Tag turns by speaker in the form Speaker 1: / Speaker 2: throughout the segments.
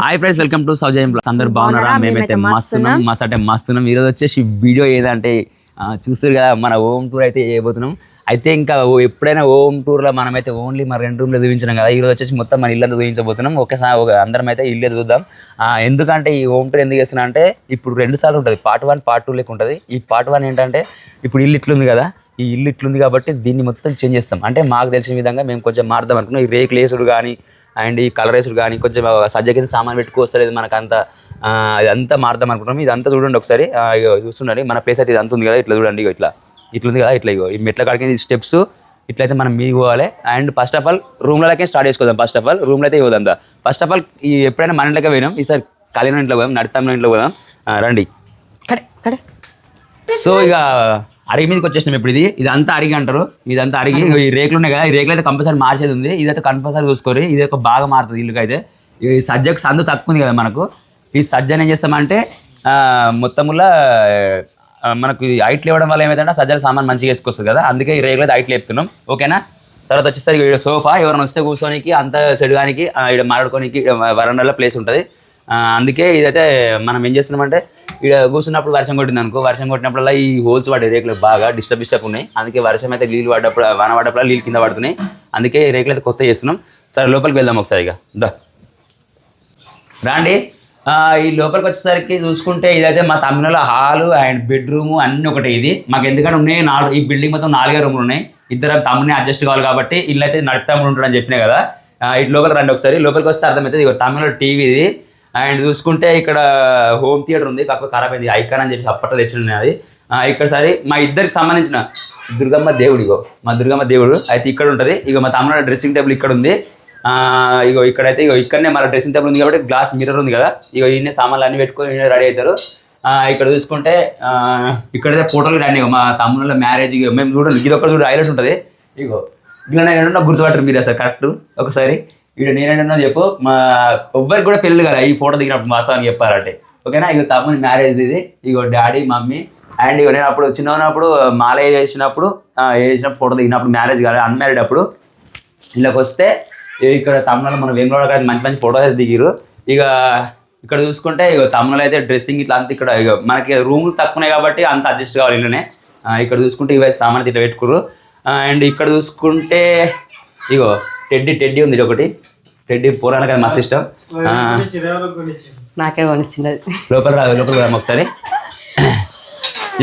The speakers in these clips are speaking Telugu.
Speaker 1: Hi friends welcome to Soujayam blogs అందరు బాగున్నారా? మేమైతే మస్తున్నాం మస్త్ అంటే మస్తున్నాం ఈరోజు వచ్చేసి వీడియో ఏదంటే చూస్తారు కదా మన హోమ్ టూర్ అయితే చేయబోతున్నాం. అయితే ఇంకా ఎప్పుడైనా హోమ్ టూర్లో మనమైతే ఓన్లీ మన రెండు రూమ్లో చూపించినాం కదా ఈరోజు వచ్చేసి మొత్తం మన ఇల్లు చూపించబోతున్నాం. ఒకసారి ఒక అందరం అయితే ఇల్లు చూద్దాం. ఎందుకంటే ఈ హోమ్ టూర్ ఎందుకు చేస్తున్నా అంటే ఇప్పుడు రెండు సార్లు ఉంటుంది. పార్ట్ వన్ పార్ట్ టూ లెక్క ఉంటుంది. ఈ పార్ట్ వన్ ఏంటంటే ఇప్పుడు ఇల్లు ఇట్లుంది కదా ఈ ఇల్లు ఇట్లుంది కాబట్టి దీన్ని మొత్తం చేంజ్ చేస్తాం. అంటే మాకు తెలిసిన విధంగా మేము కొంచెం మారుదాం అనుకున్నాం. ఈ రేకులు వేసుడు కానీ అండ్ ఈ కలర్ వేసుడు కానీ కొంచెం సజ్జ కింద సామాన్ పెట్టుకొస్తలేదు మనకు అంత ఇదంతా మారుదాం అనుకుంటున్నాం. ఇదంతా చూడండి ఒకసారి. చూస్తుండండి మన ప్లేస్ అయితే ఇది అంత ఉంది కదా ఇట్లా చూడండి ఇగో ఇట్లా. ఇట్లా ఉంది కదా ఇట్లా ఇగో. ఈ మెట్ల కాడికి స్టెప్స్ ఇట్లయితే మనం మీకు పోవాలి. అండ్ ఫస్ట్ ఆఫ్ ఆల్ రూమ్లకే స్టార్ట్ చేసుకోదాం ఫస్ట్ ఆఫ్ ఆల్ రూమ్లో అయితే ఇవ్వదాం ఫస్ట్ ఆఫ్ ఆల్ ఈ ఎప్పుడైనా మన ఇంట్లోకి పోయినాం. ఈసారి కలిగిన ఇంట్లో పోదాం నడతాం ఇంట్లో పోదాం. రండి.
Speaker 2: కడే కడే.
Speaker 1: సో ఇక అరిగి మీదకి వచ్చేసినాం ఇప్పుడు ఇది. ఇదంతా అరిగి అంటారు. ఇదంతా అరిగి ఈ రేకులు ఉన్నాయి కదా ఈ రేకులు అయితే కంపల్సరీ మార్చేది ఉంది. ఇదైతే కంపల్సరీ చూసుకోరు ఇది ఒక బాగా మారుతుంది ఇల్లుకి అయితే. ఈ సజ్జకు సందు తక్కువ ఉంది కదా మనకు. ఈ సజ్జను ఏం చేస్తామంటే మొత్తములా మనకు ఈ హైట్లు ఇవ్వడం వల్ల ఏమైందంటే సజ్జల సామాన్ మంచిగా వేసుకొస్తుంది కదా. అందుకే ఈ రేకులు అయితే హైట్లు వేపుతున్నాం ఓకేనా? తర్వాత వచ్చేసరికి సోఫా ఎవరైనా వస్తే కూర్చోనికి అంత సెడుగానికి ఇక్కడ మాట్లాడుకోనికి వరండాలో ప్లేస్ ఉంటుంది. అందుకే ఇదైతే మనం ఏం చేస్తున్నామంటే ఇక్కడ కూర్చున్నప్పుడు వర్షం కొట్టింది అనుకో వర్షం కొట్టినప్పుడల్లా ఈ హోల్స్ పడే రేకులు బాగా డిస్టర్బ్ డిస్టర్బ్ ఉన్నాయి. అందుకే వర్షం అయితే నీళ్ళు పడ్డప్పుడు వాన పడ్డప్పుడు నీళ్ళు కింద పడుతున్నాయి. అందుకే రేకులు అయితే కొత్త చేస్తున్నాం. సరే లోపలికి వెళ్దాం ఒకసారి ఇక. దా. రాండి. ఈ లోపలికి వచ్చేసరికి చూసుకుంటే ఇదైతే మా తమిళలో హాలు అండ్ బెడ్రూమ్ అన్నీ ఒకటే ఇది. మాకు ఎందుకంటే ఉన్నాయి నాలుగు ఈ బిల్డింగ్ మొత్తం నాలుగే రూములు ఉన్నాయి. ఇద్దరు తమ్ముని అడ్జస్ట్ కావాలి కాబట్టి ఇల్లు అయితే నడుపుతాము ఉంటాడని చెప్పినా కదా. ఇటు లోపలికి రండి ఒకసారి. లోపలికి వస్తే అర్థమవుతుంది ఇక తమిళ టీవీ ఇది. అండ్ చూసుకుంటే ఇక్కడ హోమ్ థియేటర్ ఉంది కాకపోతే ఖరాబ్ అయింది. ఐకాన్ అని చెప్పి అప్పట్లో తెచ్చిన అది. ఇక్కడ సరే మా ఇద్దరికి సంబంధించిన దుర్గమ్మ దేవుడు ఇగో మా దుర్గమ్మ దేవుడు అయితే ఇక్కడ ఉంటుంది. ఇక మా తమ్ముడు డ్రెస్సింగ్ టేబుల్ ఇక్కడ ఉంది. ఇగో ఇక్కడైతే ఇగో ఇక్కడనే మన డ్రెస్సింగ్ టేబుల్ ఉంది కాబట్టి గ్లాస్ మిర్రర్ ఉంది కదా. ఇగో ఈయన సామాన్లు అన్ని పెట్టుకొని ఈయన రెడీ అవుతారు. ఇక్కడ చూసుకుంటే ఇక్కడైతే ఫోటోలు రాని మా తమ్ముళ్ళ మ్యారేజ్ మేము చూడండి ఇది ఒకటి చూడండి హైలైట్ ఉంటుంది. ఇగో ఇలా నేను గుర్తుపట్టరు మీరు అసలు కరెక్ట్ ఒకసారి. ఇక్కడ నేనేంటన్నా చెప్పు. మా ఎవ్వరికి కూడా పెళ్ళి కదా. ఈ ఫోటో దిగినప్పుడు మా వాస్తవానికి చెప్పారంటే ఓకేనా? ఇక తమ్ముని మ్యారేజ్ ఇది. ఇగో డాడీ మమ్మీ అండ్ ఇగో నేను అప్పుడు చిన్న ఉన్నప్పుడు మాల వేసినప్పుడు వేసిన వేసినప్పుడు ఫోటో దిగినప్పుడు మ్యారేజ్ కాదు అన్మ్యారీడ్ అప్పుడు. ఇళ్ళకి వస్తే ఇక్కడ తమిళలో మన వేంగళూరు గారి మంచి మంచి ఫోటోస్ అయితే దిగిరు ఇక ఇక్కడ చూసుకుంటే ఇక తమిళలో అయితే డ్రెస్సింగ్ ఇట్లా అంత ఇక్కడ ఇక మనకి రూములు తక్కువనే కాబట్టి అంత అడ్జస్ట్ కావాలి ఇళ్ళనే. ఇక్కడ చూసుకుంటే ఇవే సామాన్ ఇట్లా పెట్టుకురు అండ్ ఇక్కడ చూసుకుంటే ఇగో టెడ్డీ టెడ్డీ ఉంది ఇది ఒకటి. టెడ్డీ పురాణకి అది మస్తు ఇష్టం
Speaker 2: నాకే కొనిచ్చినది
Speaker 1: లోపల రా లోపల రా ఒకసారి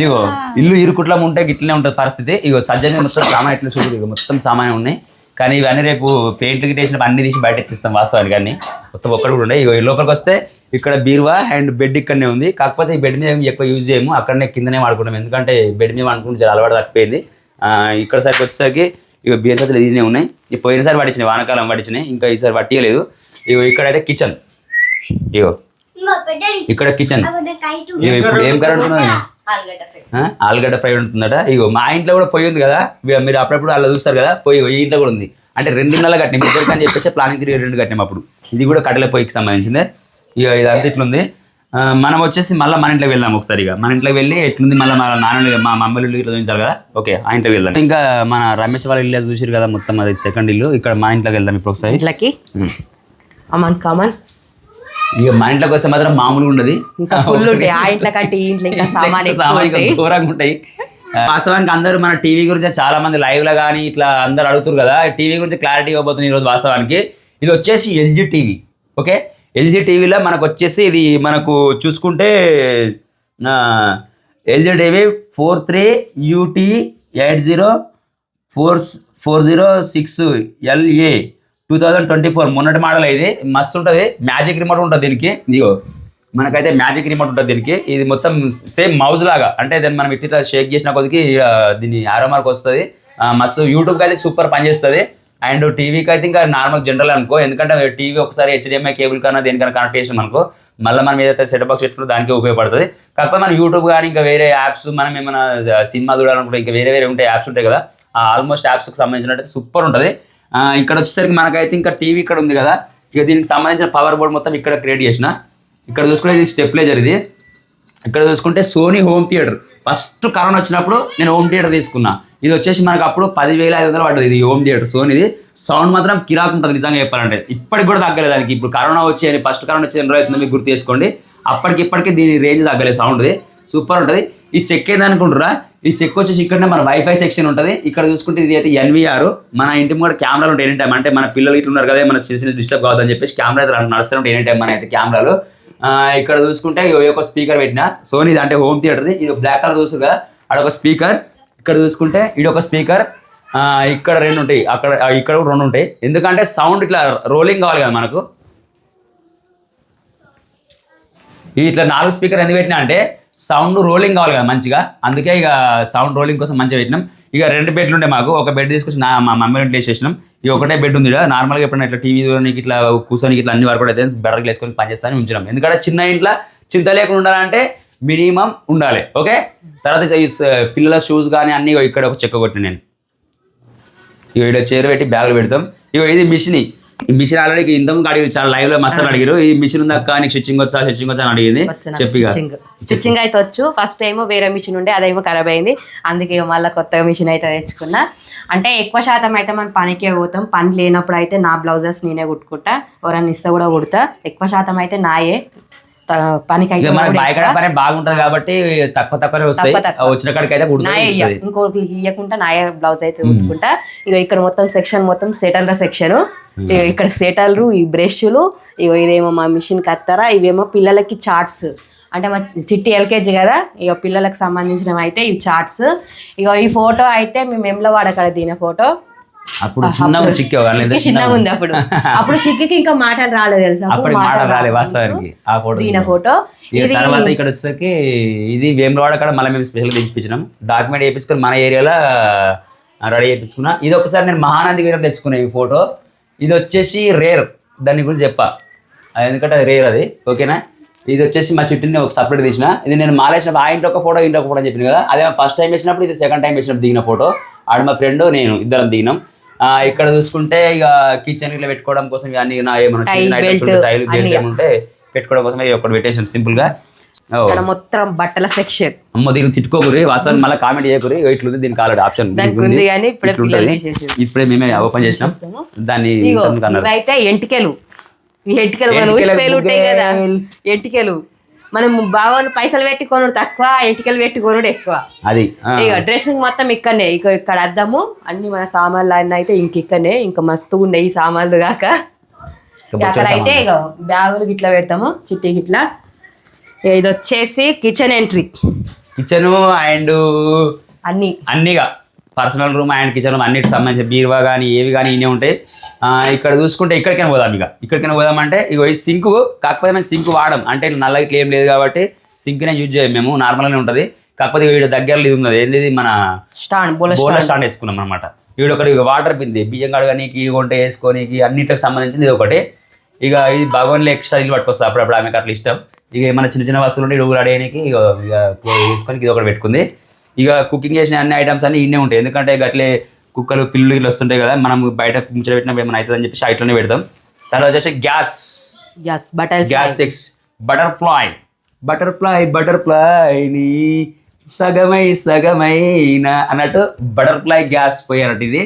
Speaker 1: ఇగో ఇల్లు ఇరుకుట్లా ఉంటే ఇట్లనే ఉంటుంది పరిస్థితి. ఇగో సజ్జంగా మొత్తం సామాన్ ఎట్లా చూడు ఇగో మొత్తం సామాన్ ఉన్నాయి. కానీ ఇవన్నీ రేపు పెయింట్ వేసినప్పుడు అన్ని తీసి బయట ఎత్తిస్తాం వాస్తవానికి అన్ని. మొత్తం ఒక్కటి కూడా ఉన్నాయి ఇగో ఈ లోపలికి వస్తే ఇక్కడ బీరువా అండ్ బెడ్ ఇక్కడనే ఉంది. కాకపోతే ఈ బెడ్ మీద ఎక్కువ యూజ్ చేయము. అక్కడనే కిందనే వాడుకుంటాం. ఎందుకంటే బెడ్ మీద వాడుకుంటే చాలా అలవాటు తప్పిపోయింది. ఆ, ఇక్కడ సరికి వచ్చేసరికి ఇక బియ్యం సత్తులు ఇదినే ఉన్నాయి. ఈ పోయినసారి పట్టించినాయి వానకాలం పట్టించినాయి ఇంకా ఈసారి పట్టియలేదు. ఇగో ఇక్కడైతే కిచెన్ ఇగో ఇక్కడ కిచెన్ ఇగో ఇప్పుడు ఏం కరెంట్ ఉన్నది ఆ? ఆలుగడ్డ ఫ్రై ఉంటుందట. ఇగో మా ఇంట్లో కూడా పొయ్యి ఉంది కదా. మీరు అప్పుడప్పుడు అలా చూస్తారు కదా. పొయ్యి ఈ ఇంట్లో కూడా ఉంది. అంటే రెండు నెలలు కట్టినాం. ఇద్దరికి అని చెప్పేసి ప్లానింగ్ తిరిగి రెండు కట్టినాం అప్పుడు. ఇది కూడా కట్టెల పొయ్యికి సంబంధించిందే. ఇక ఇదంతా ఇట్లుంది. మనం వచ్చేసి మళ్ళీ మన ఇంట్లోకి వెళ్దాం ఒకసారి ఇక. మన ఇంట్లోకి వెళ్ళి ఎట్లుంది మళ్ళీ మా నాన్న మా మమ్మీ ఇల్లు చూపించాలి కదా? ఓకే ఆ ఇంట్లోకి వెళ్దాం. ఇంకా మన రమేష్ వాళ్ళ ఇల్లు చూసారు కదా మొత్తం అది సెకండ్ ఇల్లు. ఇక్కడ మా ఇంట్లోకి వెళ్దాం ఇప్పుడు ఒకసారి.
Speaker 2: ఇంట్లోకి? అమన్ కామన్
Speaker 1: ఇక మా ఇంట్లోకి వస్తే మాత్రం మామూలుగా ఉండదు.
Speaker 2: ఇంకా ఫుల్ ఉంటాయి. ఆ ఇంట్లో ఇంట్లో ఇంకా
Speaker 1: ఘోరంగా ఉంటాయి. వాస్తవానికి అందరూ మన టీవీ గురించి చాలా మంది లైవ్లో కానీ ఇట్లా అందరు అడుగుతారు కదా. టీవీ గురించి క్లారిటీ ఇవ్వబోతుంది ఈరోజు వాస్తవానికి. ఇది వచ్చేసి ఎల్జీ టీవీ ఓకే? ఎల్జీ టీవీలో మనకు వచ్చేసి ఇది మనకు చూసుకుంటే LG TV four three UT eight zero four four zero six LA two thousand twenty four. మొన్నటి మోడల్ ఇది. మస్తు ఉంటుంది. మ్యాజిక్ రిమోట్ ఉంటుంది దీనికి. ఇదిగో మనకైతే మ్యాజిక్ రిమోట్ ఉంటుంది దీనికి. ఇది మొత్తం సేమ్ మౌజ్ లాగా. అంటే దాన్ని మనం ఇట్లా షేక్ చేసిన కొద్దికి దీన్ని దీని ఆరో మార్క్ వస్తుంది. మస్తు యూట్యూబ్కి అయితే సూపర్ పనిచేస్తుంది. అండ్ టీవీకి అయితే ఇంకా నార్మల్ జనరల్ అనుకో ఎందుకంటే టీవీ ఒకసారి హెచ్డిఎంఐ కేబుల్ కన్నా దేనికన్నా కనెక్ట్ చేసాం అనుకో మళ్ళీ మనం ఏదైతే సెట్ బాక్స్ పెట్టుకుంటే దానికి ఉపయోగపడుతుంది. కాకపోతే మన యూట్యూబ్ కానీ ఇంకా వేరే యాప్స్ మనం ఏమైనా సినిమా చూడాలనుకుంటే ఇంకా వేరే వేరే ఉంటాయి యాప్స్ ఉంటాయి కదా ఆల్మోస్ట్ యాప్స్కి సంబంధించినట్టు సూపర్ ఉంటుంది. ఇక్కడ వచ్చేసరికి మనకైతే ఇంకా టీవీ ఇక్కడ ఉంది కదా ఇక దీనికి సంబంధించిన పవర్ బోర్డ్ మొత్తం ఇక్కడ క్రియేట్ చేసిన. ఇక్కడ చూసుకుంటే ఇది స్టెప్లేజర్ ఇది. ఇక్కడ చూసుకుంటే Sony home theatre. First corona వచ్చినప్పుడు నేను హోమ్ థియేటర్ తీసుకున్నా. ఇది వచ్చేసి మనకు అప్పుడు పదివేల ఐదు వందలు పడ్డది ఇది హోమ్ థియేటర్ సోనీది. సౌండ్ మాత్రం కిరాక్ ఉంటుంది నిజంగా చెప్పాలంటే. ఇప్పటికి కూడా తగ్గలేదు దానికి. ఇప్పుడు కరోనా వచ్చి ఫస్ట్ కరోనా వచ్చి ఎన్ని రోజులు మీకు గుర్తు చేసుకోండి. అప్పటికి ఇప్పటికి దీని రేంజ్ తగ్గలేదు సౌండ్ది సూపర్ ఉంటుంది. ఈ చెక్ ఏంది ఈ చెక్ వచ్చేసి ఇక్కడనే మన వైఫై సెక్షన్ ఉంటుంది. ఇక్కడ చూసుకుంటే ఇది అయితే ఎన్వీఆర్ మన ఇంటి కూడా కెమెరాలు ఉంటాయి ఎనీ టైం అంటే మన పిల్లలు ఇట్లా ఉన్నారు కదా మన చిన్న చిన్న డిస్టర్బ్ కావద్దని చెప్పేసి కెమెరా అయితే నడుస్తూ ఉంటాయి ఎనీ టైం మన అయితే కెమెరాలు. ఇక్కడ చూసుకుంటే ఒక స్పీకర్ పెట్టిన. సోనీ అంటే హోమ్ థియేటర్ది ఇది. బ్లాక్ కలర్ చూసు కదా. అక్కడ ఒక స్పీకర్. ఇక్కడ చూసుకుంటే ఇది ఒక స్పీకర్. ఇక్కడ రెండు ఉంటాయి. అక్కడ ఇక్కడ కూడా రెండు ఉంటాయి. ఎందుకంటే సౌండ్ ఇట్లా రోలింగ్ కావాలి కదా మనకు. ఇట్లా నాలుగు స్పీకర్ ఎందుకు పెట్టినా అంటే సౌండ్ రోలింగ్ కావాలి కదా మంచిగా. అందుకే ఇక సౌండ్ రోలింగ్ కోసం మంచిగా పెట్టినాం. ఇక రెండు బెడ్లు ఉండే మాకు. ఒక బెడ్ తీసుకొచ్చి నా మా మమ్మీ ఇంట్లో వేసేసినాం. ఇక ఒకటే బెడ్ ఉంది నార్మల్గా ఎప్పుడైనా ఇట్లా టీవీ చూడడానికి ఇట్లా కూర్చొని ఇట్లా అన్ని వరకు అయితే బెడర్కి వేసుకొని పనిచేస్తాను ఉంచినాం. ఎందుకంటే చిన్న ఇంట్లో చింత లేకుండా ఉండాలంటే మినిమం ఉండాలి. ఓకే? తర్వాత ఈ పిల్లల షూస్ కానీ అన్ని ఇక్కడ ఒక చెక్క కొట్టిన నేను. ఇక ఇక్కడ చీర పెట్టి బ్యాగులు పెడతాం. ఇక ఇది మిషన్. ఈ మిషన్ ఆల్రెడీ ఇంతకు అడిగారు చాలా లైవ్లో మసాలా అడిగారు. ఈ మిషన్ ఉందక్క నీకు స్టిచ్చింగ్ వచ్చా? స్టిచ్చింగ్ వచ్చా? అని అడిగింది. చెప్పిగా.
Speaker 2: స్టిచ్చింగ్ అయితే వచ్చు. ఫస్ట్ ఏమో వేరే మిషన్ ఉండే అదేమో ఖరాబ్ అయింది. అందుకే మళ్ళీ కొత్తగా మిషన్ అయితే తెచ్చుకున్నా. అంటే ఎక్కువ శాతం అయితే మనం పనికే పోతాం. పని లేనప్పుడు అయితే నా బ్లౌజెస్ నేనే కుట్టుకుంటా. ఎవరైనా ఇస్తే కూడా కుడతా. ఎక్కువ శాతం అయితే నాయే. పనికి అయితే
Speaker 1: ఇక పని బాగుంటది కాబట్టి తక్కువ వస్తాయి.
Speaker 2: తక్కువ.
Speaker 1: వచ్చిన కాడికి అయితే
Speaker 2: ఇంకోటి ఇయ్యకుండా నాయ బ్లౌజ్ అయితే కుట్టుకుంటా ఇక ఇక్కడ మొత్తం సెక్షన్ మొత్తం సెటల్ర సెక్షన్. ఇక్కడ సెటల్లు ఈ బ్రష్లు ఇగో ఇదేమో మా మిషన్ కత్తరా ఇవేమో పిల్లలకి చార్ట్స్. అంటే మా చిట్టి ఎల్కేజీ కదా ఇక పిల్లలకు సంబంధించినవి అయితే ఇవి చార్ట్స్. ఇక ఈ ఫోటో అయితే మేము ఎంలవాడ అక్కడ దీని ఫోటో.
Speaker 1: అప్పుడు చిన్నగా చిక్కే
Speaker 2: చిక్కి చిన్నగా ఉంది అప్పుడు. అప్పుడు చిక్కికి ఇంకా మాటలు రాలేదు తెలుసా?
Speaker 1: అప్పటి మాట రాలే వాస్తవానికి ఆ ఫోటో
Speaker 2: దీని ఫోటో. ఇది
Speaker 1: తర్వాత ఇక్కడ వచ్చేసరికి ఇది వేములవాడ కాడ మళ్ళీ మేము స్పెషల్గా తెచ్చిపించినాం. డాక్యుమెంట్ చేయించుకొని మన ఏరియాలో రెడీ చేయించుకున్నా. ఇది ఒకసారి నేను మహానంది గారు తెచ్చుకున్నా ఈ ఫోటో. ఇది వచ్చేసి రేర్ దాని గురించి చెప్పా. ఎందుకంటే రేర్ అది. ఓకేనా? ఇది వచ్చేసి మా చుట్టూని ఒక సపరేట్ తీసిన. ఇది నేను మాలేసినప్పుడు ఆ ఇంట్లో ఒక ఫోటో ఇంట్లో ఒక ఫోటో అని చెప్పింది కదా. అదే ఫస్ట్ టైం వేసినప్పుడు ఇది సెకండ్ టైం వేసినప్పుడు దిగిన ఫోటో. ఆడ మా ఫ్రెండ్ నేను ఇద్దరం దిగినాం. ఇక్కడ చూసుకుంటే ఇక కిచెన్ ఇట్లా పెట్టుకోవడం కోసం ఇవన్నీ నా ఏమైనా ఉంటే, టైల్ బెల్ట్. ఏముంటే పెట్టుకోవడం కోసం ఒకటి పెట్టేసాను
Speaker 2: సింపుల్గా. మొత్తం బట్టల సెక్షన్
Speaker 1: అమ్మ దీనికి తిట్టుకోకూరి వాస్తవానికి మళ్ళీ కామెంట్ చేయకూరి ఇట్లుంది దీనికి ఆల్రెడీ ఆప్షన్
Speaker 2: ఉంది కానీ ఇప్పుడే.
Speaker 1: ఇప్పుడే మేమే ఓపెన్ చేసినాం. దాన్ని
Speaker 2: ఇవైతే ఎంటికలు. ఎంటికలు ఉంటాయి కదా. ఎంటికలు. మనం బాగా పైసలు పెట్టి కొనుడు తక్కువ ఎంటికలు పెట్టి కొనుడు ఎక్కువ.
Speaker 1: అది
Speaker 2: ఇక డ్రెస్సింగ్ మొత్తం ఇక్కడనే. ఇక ఇక్కడ అద్దాము అన్ని మన సామాన్లు అన్నీ అయితే ఇంక ఇక్కడనే. ఇంకా మస్తుగా ఉన్నాయి సామాన్లు కాక. అక్కడ అయితే ఇక బ్యాగులు గిట్లా పెడతాము చిట్టి గిట్లా. ఇది వచ్చేసి కిచెన్ ఎంట్రీ.
Speaker 1: కిచెన్ అండ్
Speaker 2: అన్ని.
Speaker 1: అన్నిగా. Personal room and kitchen room అన్నిటికి సంబంధించిన బీరువా కానీ ఏవి కానీ ఇన్ని ఉంటాయి. ఇక్కడ చూసుకుంటే ఇక్కడికైనా పోదాం ఇక. ఇక్కడికైనా పోదాం అంటే ఇగో ఈ సింక్ కాకపోతే మేము సింక్ వాడం. అంటే నల్ల ఇట్లా ఏం లేదు కాబట్టి సింక్నే యూజ్ చేయం మేము నార్మల్గానే ఉంటుంది. కాకపోతే వీడి దగ్గరలో ఇది ఉన్నది. ఏంది ఇది మన
Speaker 2: స్టాండ్ బోల
Speaker 1: స్టాండ్. వేసుకున్నాం అనమాట వీడు ఒకటి వాటర్ బింది బియ్యం కడగనీకి వంట వేసుకోనీకి అన్నిటికి సంబంధించింది ఇది ఒకటి. ఇక ఇది భగవాన్లో ఎక్స్ట్రా ఇల్లు పట్టుకొస్తుంది. అప్పుడప్పుడు ఆమెకు అట్లా ఇష్టం. ఇక ఏమైనా చిన్న చిన్న వస్తువులు ఉంటే ఇడుగులు అడగడానికి ఇక ఇక వేసుకొని ఇది ఒకటి పెట్టుకుంది. ఇక కుకింగ్ చేసిన అన్ని ఐటమ్స్ అన్ని ఇన్నే ఉంటాయి. ఎందుకంటే గట్లే కుక్కలు పిల్లులు ఇట్లా వస్తుంటాయి కదా మనం బయట ముచ్చట పెట్టినప్పుడు ఏమైనా అవుతుందని చెప్పేసి ఇట్లనే పెడతాం. తర్వాత వచ్చేసి gas.
Speaker 2: Gas butter
Speaker 1: gas six butterfly. Butterfly butterfly నీ సగమై సగమైన అన్నట్టు బటర్ఫ్లై గ్యాస్ పొయ్యి అన్నట్టు ఇది.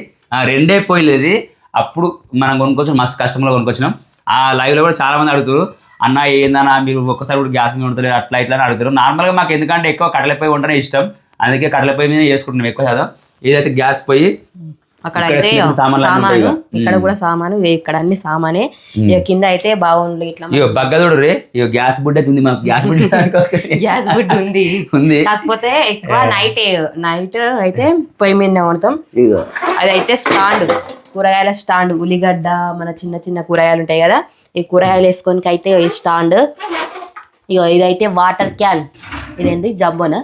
Speaker 1: రెండే పొయ్యిలు ఇది. అప్పుడు మనం కొనుక్కొచ్చిన మస్తు కష్టంలో కొనుక్కొచ్చినాం. ఆ లైవ్లో కూడా చాలా మంది అడుగుతారు. అన్న ఏందన్నా మీరు ఒక్కసారి కూడా గ్యాస్ మీద ఉండలేదు అట్లా ఇట్లా అని అడుగుతారు. నార్మల్గా మాకు ఎందుకంటే ఎక్కువ కట్టెల పొయ్యి వంటనే ఇష్టం. అందుకే కట్టెల పొయ్యి మీద చేసుకుంటున్నాం ఎక్కువ శాతం. ఇదైతే గ్యాస్ పొయ్యి
Speaker 2: అక్కడ అయితే సామాను
Speaker 1: ఇక.
Speaker 2: ఇక్కడ కూడా సామాను ఇక ఇక్కడ అన్ని సామానే. ఇక కింద అయితే బాగుంది ఇట్లా
Speaker 1: బగ్గదోడు రే ఇగో గ్యాస్ బుడ్డ ఉంది మాకు గ్యాస్ బుడ్డ
Speaker 2: గ్యాస్ బుడ్ ఉంది.
Speaker 1: ఉంది.
Speaker 2: కాకపోతే ఎక్కువ నైట్ నైట్ అయితే పొయ్యి మీద వండుతాం. అదైతే స్టాండ్. కూరగాయల స్టాండ్. ఉల్లిగడ్డ మన చిన్న చిన్న కూరగాయలు ఉంటాయి కదా ఈ కూరగాయలు వేసుకోనికి అయితే ఈ స్టాండ్. ఇగో ఇదైతే వాటర్ క్యాన్. ఇదేంటి జంబోనా?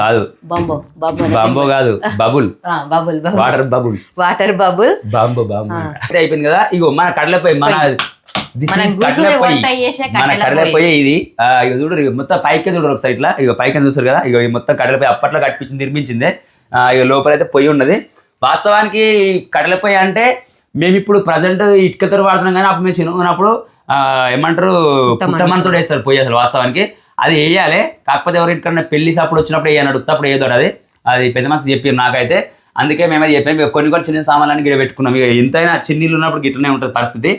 Speaker 1: కాదు.
Speaker 2: బంబో బంబో
Speaker 1: బాంబో కాదు bubble.
Speaker 2: Bubble
Speaker 1: water bubble.
Speaker 2: Water bubble.
Speaker 1: బాంబో బాంబో. అయిపోయింది కదా? ఇగో మన కడలపోయి మన
Speaker 2: మనం
Speaker 1: కడలపోయి. ఇది. ఆ, ఇగో చూడు ఇగో మొత్తం పైకి చూడరు ఒక సైడ్ లా ఇగో పైకి చూస్తారు కదా? ఇగో ఈ మొత్తం కడలపోయి అప్పట్లో కట్టించింది నిర్మించిందే. ఇగో లోపల అయితే పొయ్యి ఉన్నది. వాస్తవానికి కడలపోయి అంటే మేము ఇప్పుడు ప్రజెంట్ ఇటుకతో వాడుతున్నాం కానీ అప్పుడు మేము ఆ, ఏమంటారు? పుట్టమంతుడు వేస్తారు పోయి అసలు వాస్తవానికి. అది వేయాలి కాకపోతే ఎవరింటికన్నా పెళ్ళి సప్పుడు వచ్చినప్పుడు వేయన్నాడు ఉత్తప్పుడు ఏదో అది. అది పెద్ద మస్తు చెప్పారు నాకైతే. అందుకే మేమైతే చెప్పాము ఇక కొన్ని కొన్ని చిన్న సామాన్లన్నీ గిడ పెట్టుకున్నాం. ఇక ఎంతైనా చిన్నీళ్ళు ఉన్నప్పుడు గిట్లనే ఉంటుంది పరిస్థితి.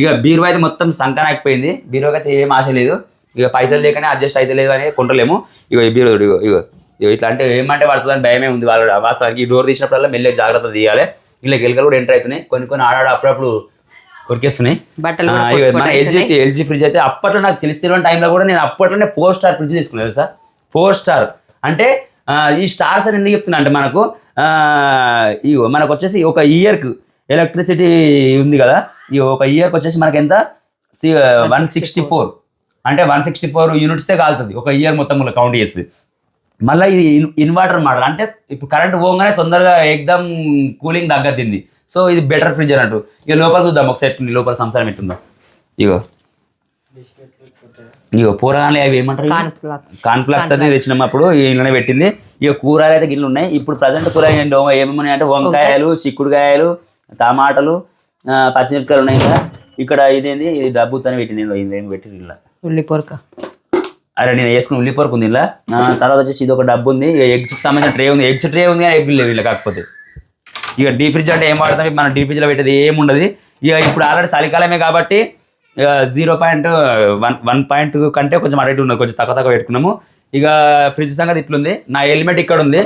Speaker 1: ఇక బీరువా అయితే మొత్తం సంకనాకపోయింది బీరువాకి అయితే ఏం ఆశ లేదు. ఇక పైసలు లేకనే అడ్జస్ట్ అయితే లేదు అని కొంటలేము. ఇగో ఈ బీరువా ఇగో ఇగో ఇగో ఇట్లా అంటే ఏమంటే పడుతుందని భయమే ఉంది వాళ్ళ వాస్తవానికి. ఈ డోర్ తీసినప్పుడల్లా మెల్లగా జాగ్రత్త తీయాలి. ఇలా గిలకలు కూడా ఎంటర్ అవుతున్నాయి. కొన్ని కొన్ని ఆడాడ అప్పుడప్పుడు కొరికేస్తున్నాయి. మన ఎల్జీ ఎల్జీ ఫ్రిడ్జ్ అయితే అప్పట్లో నాకు తెలిసిన టైంలో కూడా నేను అప్పట్లోనే ఫోర్ స్టార్ ఫ్రిడ్జ్ తీసుకున్నాను సార్ ఫోర్ స్టార్ అంటే ఈ స్టార్స్ అని ఎందుకు చెప్తున్నా అంటే మనకు మనకు వచ్చేసి ఒక ఇయర్కి ఎలక్ట్రిసిటీ ఉంది కదా ఈ ఒక ఇయర్కి వచ్చేసి మనకి ఎంత? వన్ సిక్స్టీ ఫోర్ అంటే వన్ సిక్స్టీ ఫోర్ యూనిట్సే కాలుతుంది ఒక ఇయర్ మొత్తం కౌంట్ చేసి మళ్ళీ ఇది ఇన్- ఇన్వర్టర్ మోడల్ అంటే ఇప్పుడు కరెంట్ పోగానే తొందరగా ఎగ్దమ్ కూలింగ్ తగ్గద్దింది. సో ఇది బెటర్ ఫ్రిడ్జ్ అన్నట్టు. ఇక లోపల చూద్దాం ఒకసారి లోపల సంసారం ఎట్టుందో. ఇగో. ఇగో పూరగానే అవి ఏమంటారు?
Speaker 2: కాన్ఫ్లాక్స్
Speaker 1: కాన్ఫ్లాక్స్ అది తెచ్చినాం అప్పుడు ఇంట్లోనే పెట్టింది. ఇక కూరగాయలు అయితే గిన్నెలు ఉన్నాయి. ఇప్పుడు ప్రజెంట్ కూరగాయలు ఏమేమి అంటే వంకాయలు చిక్కుడుకాయలు టమాటాలు పచ్చిమిరపకాయలు ఉన్నాయి కదా. ఇక్కడ ఇదేంది? ఇది డబ్బుతోనే పెట్టింది. ఇదేం పెట్టింది ఇలా?
Speaker 2: ఉల్లి పొరక
Speaker 1: అరే నేను వేసుకుని ఉల్లిపొరకు ఉంది ఇలా తర్వాత వచ్చేసి ఇది ఒక డబ్బు ఉంది. ఎగ్స్ సంబంధించిన ట్రే ఉంది. ఎగ్స్ ట్రే ఉంది కానీ ఎగ్ లేవు ఇలా కాకపోతే. ఇక డీ ఫ్రిడ్జ్ అంటే ఏం వాడతాం? మన డీ ఫ్రిడ్జ్లో పెట్టేది ఏముండదు ఇక ఇప్పుడు ఆల్రెడీ చలికాలమే కాబట్టి zero point one one point కంటే కొంచెం అటు ఉన్నది కొంచెం తక్కువ తక్కువ పెట్టుకున్నాము. ఇక ఫ్రిడ్జ్ సంగతి ఇట్లుంది. నా హెల్మెట్ ఇక్కడ ఉంది.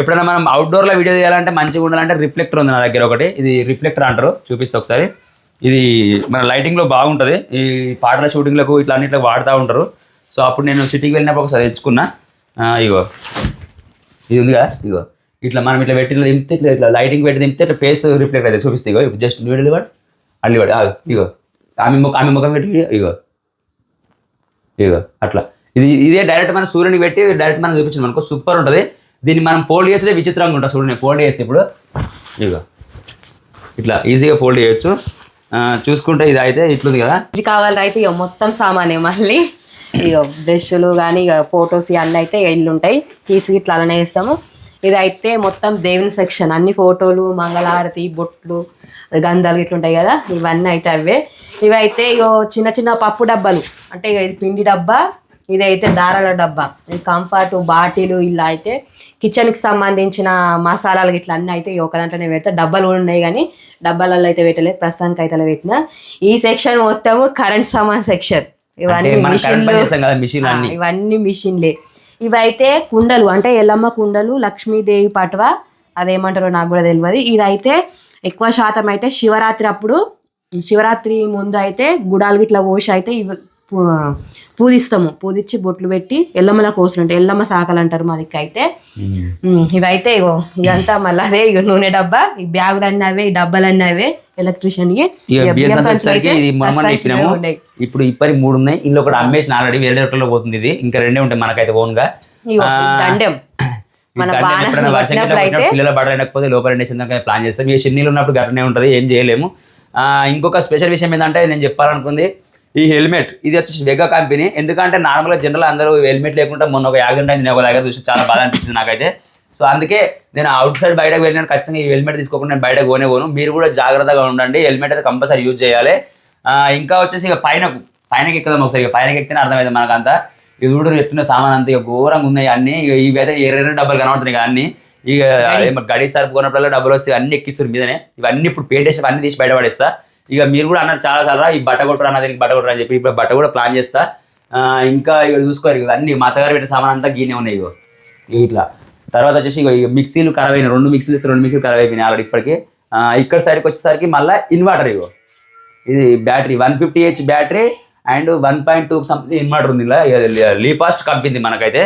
Speaker 1: ఎప్పుడైనా మనం అవుట్డోర్లో వీడియో తీయాలంటే మంచిగా ఉండాలంటే రిఫ్లెక్టర్ ఉంది నా దగ్గర ఒకటి. ఇది రిఫ్లెక్టర్ అంటారు. చూపిస్తే ఒకసారి. ఇది మన లైటింగ్లో బాగుంటుంది. ఈ పాటల షూటింగ్లకు ఇట్లా అన్నిట్లో వాడుతూ ఉంటారు. సో అప్పుడు నేను సిటీకి వెళ్ళినప్పుడు ఒకసారి తెచ్చుకున్నా. ఇగో. ఇది ఉందిగా ఇగో. ఇట్లా మనం ఇట్లా పెట్టి దింపితే ఇట్లా ఇట్లా లైటింగ్ పెట్టి దింపితే ఇట్లా ఫేస్ రిఫ్లెక్ట్ అయితే చూపిస్తే ఇగో. జస్ట్ వీడియో వాడు అల్లి వాడు ఇగో. ఆమె ముఖం ఆమె ముఖం పెట్టి ఇగో. ఇగో అట్లా. ఇది ఇదే డైరెక్ట్ మన సూర్యుని పెట్టి డైరెక్ట్ మనం చూపించింది మనకు. సూపర్ ఉంటుంది. దీన్ని మనం ఫోల్డ్ చేస్తే విచిత్రంగా ఉంటుంది చూడండి ఫోల్డ్ చేస్తే ఇప్పుడు ఇగో. ఇట్లా ఈజీగా ఫోల్డ్ చేయొచ్చు. చూసుకుంటే ఇది అయితే ఇట్లుంది కదా.
Speaker 2: ఇది కావాలంటే అయితే మొత్తం సామానే మళ్ళీ. ఇక బ్రష్లు కానీ ఇక ఫొటోస్ ఇవన్నీ అయితే ఇల్లు ఉంటాయి తీసి ఇట్లా అలానే వేస్తాము ఇదైతే మొత్తం దేవుని సెక్షన్ అన్ని ఫోటోలు మంగళహారతి బొట్లు గంధాలు ఇట్లా ఉంటాయి కదా. ఇవన్నీ అయితే అవే. ఇవైతే ఇగో చిన్న చిన్న పప్పు డబ్బాలు. అంటే ఇక ఇది పిండి డబ్బా ఇదైతే దారాల డబ్బా. కంఫర్ట్ బాటిల్ ఇలా అయితే కిచెన్కి సంబంధించిన మసాలాలు ఇట్లా అన్నీ అయితే ఒక దాంట్లోనే పెడతా. డబ్బాలు కూడా ఉన్నాయి కానీ డబ్బాలలో అయితే పెట్టలేదు ప్రస్తుతానికి అయితే అలా పెట్టిన. ఈ సెక్షన్ మొత్తము కరెంట్ సామాన్ సెక్షన్ ఇవన్నీ ఇవన్నీ మిషన్లే. ఇవైతే కుండలు అంటే ఎల్లమ్మ కుండలు లక్ష్మీదేవి పట్వ అదేమంటారో నాకు కూడా తెలియదు ఇదైతే ఎక్కువ శాతం అయితే శివరాత్రి అప్పుడు శివరాత్రి ముందు అయితే గుడాలు ఇట్లా పోసి అయితే ఇవి పూజిస్తాము. పూజించి బొట్లు పెట్టి ఎల్లమ్మల కోసం ఉంటాయి ఎల్లమ్మ శాఖలు అంటారు మా దిక్కు అయితే. ఇవైతే ఇగో ఇదంతా మళ్ళీ అదే ఇక నూనె డబ్బా. ఈ బ్యాగులు అన్నీ అవే ఈ డబ్బాలు అన్నీ అవే. ఎలక్ట్రిషియన్కి.
Speaker 1: ఇప్పుడు ఇప్పటి మూడు ఉన్నాయి. ఇందులో ఒకటి అమ్మేసిన ఆల్రెడీ వేరే రకంలో పోతుంది ఇది. ఇంకా రెండే ఉంటాయి మనకైతే
Speaker 2: ఓన్గా.
Speaker 1: పిల్లల బట్టలు ఎండకపోతే లోపల ప్లాన్ చేస్తాం. ఈ చిన్నీళ్ళు ఉన్నప్పుడు గట్టనే ఉంటుంది. ఏం చేయలేము. ఆ, ఇంకొక స్పెషల్ విషయం ఏంటంటే నేను చెప్పాలనుకుంది ఈ హెల్మెట్. ఇది వచ్చేసి వెగా కంపెనీ ఎందుకంటే నార్మల్గా జనరల్ అందరూ హెల్మెట్ లేకుండా మొన్న ఒక అయింది. నేను ఒక దగ్గర చూసి చాలా బాధ అనిపించింది నాకైతే. సో అందుకే నేను అవుట్ సైడ్ బయటకు వెళ్ళిన ఖచ్చితంగా ఈ హెల్మెట్ తీసుకోకుండా నేను బయటకు పోనే పోను. మీరు కూడా జాగ్రత్తగా ఉండండి. హెల్మెట్ అయితే కంపల్సరీ యూజ్ చేయాలి. ఇంకా వచ్చేసి ఇక పైన పైనకి ఎక్కుదాం ఒకసారి. ఇక పైనకి ఎక్కితేనే అర్థమైంది మనకంతా. ఇది కూడా ఎట్టిన సామాన్ అంతా ఇక ఘోరంగా ఉన్నాయి అన్ని. ఇక ఇవి అయితే ఎర్ర డబ్బులు కనబడుతున్నాయి ఇక అన్ని. ఇక గడి. సరుపుకున్నప్పుడల్లా డబ్బులు వస్తాయి. అన్ని ఎక్కిస్తారు మీదనే. ఇవన్నీ ఇప్పుడు పెయింట్ వేసి అన్ని తీసి బయట పడేస్తా. ఇక మీరు కూడా అన్నారు చాలా చాలా ఈ బట్ట కొట్టరు అన్న దీనికి బట్ట కొట్టరు అని చెప్పి ఇప్పుడు బట్ట కూడా ప్లాన్ చేస్తా. ఇంకా ఇక చూసుకోరు ఇక అన్ని. మా అత్తగారు పెట్టిన సామాన్ అంతా గీనే ఉన్నాయి ఇగో. ఇట్లా. తర్వాత వచ్చేసి మిక్సీలు ఖరాబ్ అయినాయి. రెండు మిక్సీలు ఇస్తే రెండు మిక్సీలు ఖరాబ్ అయిపోయినాయి ఆల్రెడీ ఇప్పటికి. ఇక్కడ సైడ్కి వచ్చేసరికి మళ్ళీ ఇన్వర్టర్ ఇగో. ఇది battery one fifty H battery and one point two something inverter ఉంది ఇలా. లీఫాస్ట్ కంపెనీ మనకైతే.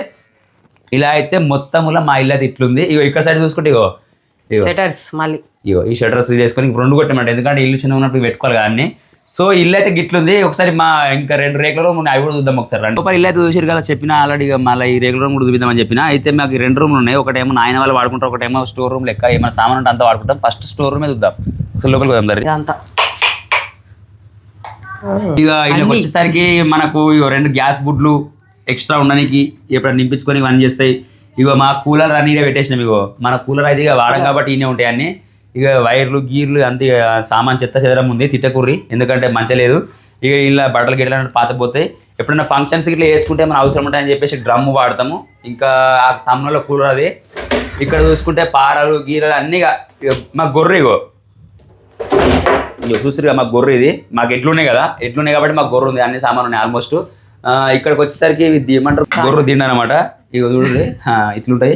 Speaker 1: ఇలా అయితే మొత్తములో మా ఇల్లు అయితే ఇట్లుంది. ఇగో ఇక్కడ సైడ్ చూసుకుంటే ఇగో. ఇగో.
Speaker 2: సెటర్స్ మళ్ళీ.
Speaker 1: ఇగో ఈ షటర్స్ ఇప్పుడు రెండు కొట్టమంట. ఎందుకంటే ఇల్లు చిన్న ఉన్నప్పుడు పెట్టుకోవాలి అన్ని. సో ఇల్లు అయితే గిట్లుంది. ఒకసారి మా ఇంకా రెండు రేకుల రూమ్ ఉన్నాయి. అవి కూడా చూద్దాం ఒకసారి రండి. లోపల ఇల్లు అయితే చూసారు కదా చెప్పిన ఆల్రెడీ మళ్ళీ ఈ రేకుల రూమ్ కూడా చూపిద్దామని చెప్పిన. అయితే మాకు రెండు రూమ్లు ఉన్నాయి. ఒకటేమో నాయన వాళ్ళు వాడుకుంటారు ఒకటేమో స్టోర్ రూమ్ లెక్క. ఏమైనా సామాన్ ఉంటే అంతా వాడుకుంటాం. ఫస్ట్ స్టోర్ రూమే చూద్దాం. అసలు లోపలికి పోదాం దరి
Speaker 2: ఇదంతా.
Speaker 1: ఇక ఇళ్ళకి వచ్చేసరికి మనకు ఇగో రెండు గ్యాస్ బుడ్లు ఎక్స్ట్రా ఉండడానికి ఎప్పుడైనా నింపించుకొని ఇవన్నీ చేస్తాయి. ఇగో మా కూలర్ అన్ని పెట్టేసినాం ఇగో. మన కూలర్ అయితే ఇక వాడం కాబట్టి ఈయనే ఉంటాయి అన్ని. ఇక వైర్లు గీర్లు అంతే ఇక సామాన్ చెత్త చెదరం ఉంది తిట్టకుర్రి ఎందుకంటే మంచి లేదు. ఇక ఇలా బట్టలు గిట్ల పాత పోతాయి ఎప్పుడైనా ఫంక్షన్స్ ఇట్లా వేసుకుంటే మనం అవసరం ఉంటాయని చెప్పేసి డ్రమ్ వాడతాము. ఇంకా ఆ తమ్ములో కూర అది. ఇక్కడ చూసుకుంటే పారలు గీరలు అన్నీ మా గొర్రె ఇగో. ఇగో చూసారు మా గొర్రె ఇది. మాకు ఎట్లున్నాయి కదా ఎట్లున్నాయి కాబట్టి మాకు గొర్రె ఉంది అన్ని సామాన్లు ఉన్నాయి ఆల్మోస్ట్ ఇక్కడికి వచ్చేసరికి ఇది ఏమంటారు? గొర్రె తిండనమాట ఇక చూడండి ఇట్లుంటాయి.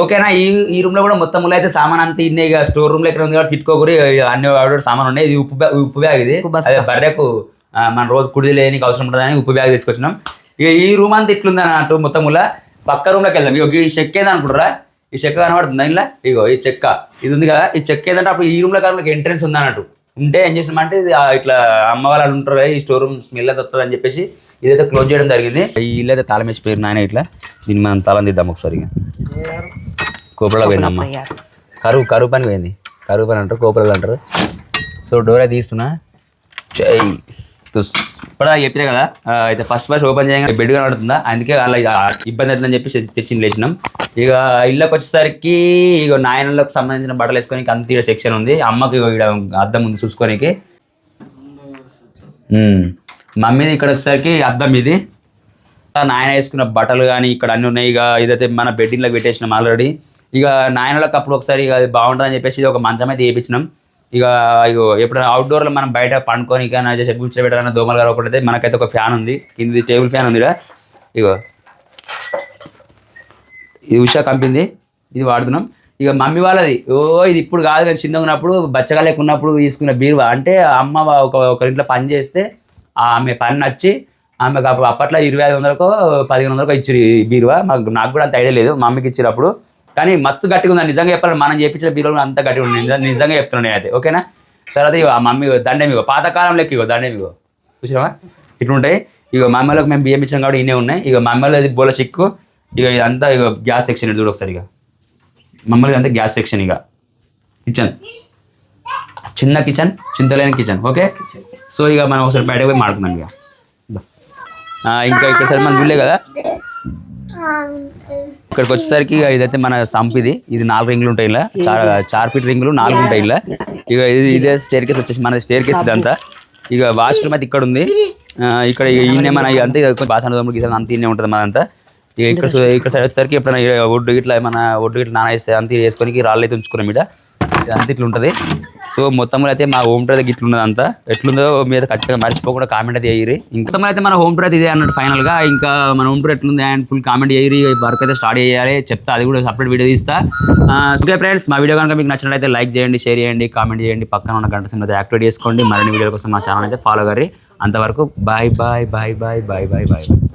Speaker 1: ఓకేనా ఈ ఈ రూమ్లో కూడా మొత్తం అయితే సామాన్ అంతా ఇన్నే ఇక స్టోర్ రూమ్లో ఎక్కడ ఉంది కాబట్టి తిట్టుకోకూరి అన్ని ఆవిడ సామాన్ ఉన్నాయి. ఇది ఉప్పు బ్యా- ఉప్పు బ్యాగ్ ఇది. అదే బర్రెకు మన రోజు కుడి లేనికి అవసరం ఉంటుందని ఉప్పు బ్యాగ్ తీసుకొచ్చినాం. ఇక ఈ రూమ్ అంతా ఇట్లుంది అన్నట్టు మొత్తం పక్క రూమ్లోకి వెళ్దాం. ఇక ఈ చెక్క ఏది అనుకుంటారా ఈ చెక్క కనబడుతుంది ఇలా ఇగో ఈ చెక్క. ఇది ఉంది కదా ఈ చెక్క ఏదంటే అప్పుడు ఈ రూమ్లో కాకుండా ఎంట్రెన్స్ ఉంది అన్నట్టు. ఉంటే ఏం చేసినామంటే ఇది ఇట్లా అమ్మ వాళ్ళు ఉంటారు ఈ స్టోర్ రూమ్ స్మెల్ అయితే వస్తుంది అని చెప్పేసి ఇదైతే క్లోజ్ చేయడం జరిగింది. ఈ ఇల్లు అయితే తాళం వేసి పేరు నాయన ఇట్లా. దీన్ని మనం తాళం తీద్దాం ఒకసారి కోపరలో పోయింది అమ్మ కరువు కరువు పని పోయింది. కరువు పని అంటారు కోపరలు అంటారు. సో డోర్ అయితే తీస్తున్నా. చై తుస్ ఇప్పుడు చెప్పినా కదా అయితే ఫస్ట్ ఫస్ట్ ఓపెన్ చేయగానే బెడ్ కనబడుతుందా? అందుకే అలా ఇక ఇబ్బంది అవుతుందని చెప్పి తెచ్చి లేచినాం. ఇక ఇళ్ళకి వచ్చేసరికి ఇక నాయనలకు సంబంధించిన బట్టలు వేసుకోనికి అంత ఈడ సెక్షన్ ఉంది. అమ్మకి ఇక ఈడ అద్దం ఉంది చూసుకోనికి. మమ్మీది ఇక్కడ వచ్చేసరికి అద్దం ఇది. నాయన వేసుకున్న బట్టలు కానీ ఇక్కడ అన్నీ ఉన్నాయి. ఇక ఇదైతే మన బెడ్డింగ్లో పెట్టేసినాం ఆల్రెడీ ఇక నాయనలకు అప్పుడు ఒకసారి ఇక అది బాగుంటుందని చెప్పేసి ఇది ఒక మంచం అయితే వేయించినాం ఇక ఇగో ఎప్పుడైనా అవుట్డోర్లో మనం బయట పండుకొని కానీ చేసే కూర్చోబెట్టాలన్న దోమలు గారు ఒకటైతే మనకైతే ఒక ఫ్యాన్ ఉంది. ఇది టేబుల్ ఫ్యాన్ ఉంది ఇక ఇగో. ఇది ఉషా కంపెనీ ఇది వాడుతున్నాం. ఇక మమ్మీ వాళ్ళది ఓ ఇది ఇప్పుడు కాదు కానీ చిన్నగా ఉన్నప్పుడు బచ్చగాలేకున్నప్పుడు తీసుకున్న బీరువా? అంటే అమ్మ ఒక ఒకరింట్లో పని చేస్తే ఆమె పని నచ్చి ఆమెకు అప్పుడు అప్పట్లో ఇరవై ఐదు వందలకో పదిహేను వందలకో ఇచ్చారు బీరువా. మాకు నాకు కూడా అంత ఐడియా లేదు. మా అమ్మకి ఇచ్చినప్పుడు కానీ మస్తు గట్టిగా ఉంది నిజంగా చెప్పాలి మనం చేపించిన బీరువా అంత గట్టిగా ఉంది నిజంగా- నిజంగా చెప్తున్నాను ఓకేనా? తర్వాత ఇక మమ్మీ దండే ఇగో. పాతకాలం లెక్క ఇగో దండేమి ఇగో. చూసావా ఇట్లుంటాయి. ఇక మమ్మీలోకి మేము బియ్యం ఇచ్చాం కాబట్టి ఇన్నే ఉన్నాయి. ఇక మమ్మల్ని అది బోల చిక్కు. ఇక ఇదంతా ఇక గ్యాస్ సెక్షన్ చూడు ఒకసారి ఇక మమ్మల్ని అంతా గ్యాస్ సెక్షన్ ఇక కిచెన్. చిన్న కిచెన్ చింతలేని కిచెన్. ఓకే? సో ఇక మనం ఒకసారి బయటకు పోయి మాడుతున్నాం ఇక ఇంకా ఇక్కడ సరే మనం చూడలేదు కదా? ఇక్కడికి వచ్చేసరికి ఇక ఇదైతే మన సంప్ ఇది. ఇది నాలుగు రింగులు ఉంటాయి ఇలా. చార్ చార్ ఫీట్ రింగులు నాలుగు ఉంటాయి ఇలా. ఇక ఇది ఇదే స్టేర్ కేస్ వచ్చేసి మన స్టేర్ కేస్ ఇదంతా. ఇక వాష్రూమ్ అయితే ఇక్కడ ఉంది. ఇక్కడ ఈయన మన అంతే బాసన దోములు అంత ఈయనే ఉంటుంది మనంతా ఇక ఇక్కడ ఇక్కడ సైడ్ వచ్చేసరికి ఎప్పుడైనా ఒడ్డు ఇట్లా మన ఒడ్డు ఇట్లా నానేస్తే అంత వేసుకొని రాళ్ళు అయితే ఉంచుకున్నాం ఇక్కడ అంత ఇట్లా ఉంటుంది. సో మొత్తంలో అయితే మా హోమ్ ట్రైతే అయితే ఇట్లా ఉన్నది అంతా. ఎట్లుందో మీద ఖచ్చితంగా మర్చిపోకుండా కామెంట్ అయితే చేయరు ఇంకా అయితే మన హోమ్ ట్రైతే ఇదే అన్నట్టు ఫైనల్గా ఇంకా మన హోమ్ టూర్ ఎట్లుంది అండ్ ఫుల్ కామెంట్ చేయరు వర్క్ అయితే స్టార్ట్ చేయాలి. చెప్తా అది కూడా సపరేట్ వీడియో తీస్తా. ఓకే ఫ్రెండ్స్ మా వీడియో కనుక మీకు నచ్చినట్లయితే లైక్ చేయండి షేర్ చేయండి కామెంట్ చేయండి. పక్కన ఉన్న గంట సింగ్ అయితే యాక్టివేట్ చేసుకోండి. మరిన్ని వీడియోల కోసం మా ఛానల్ అయితే ఫాలో కర్రీ. అంతవరకు bye bye bye bye bye bye bye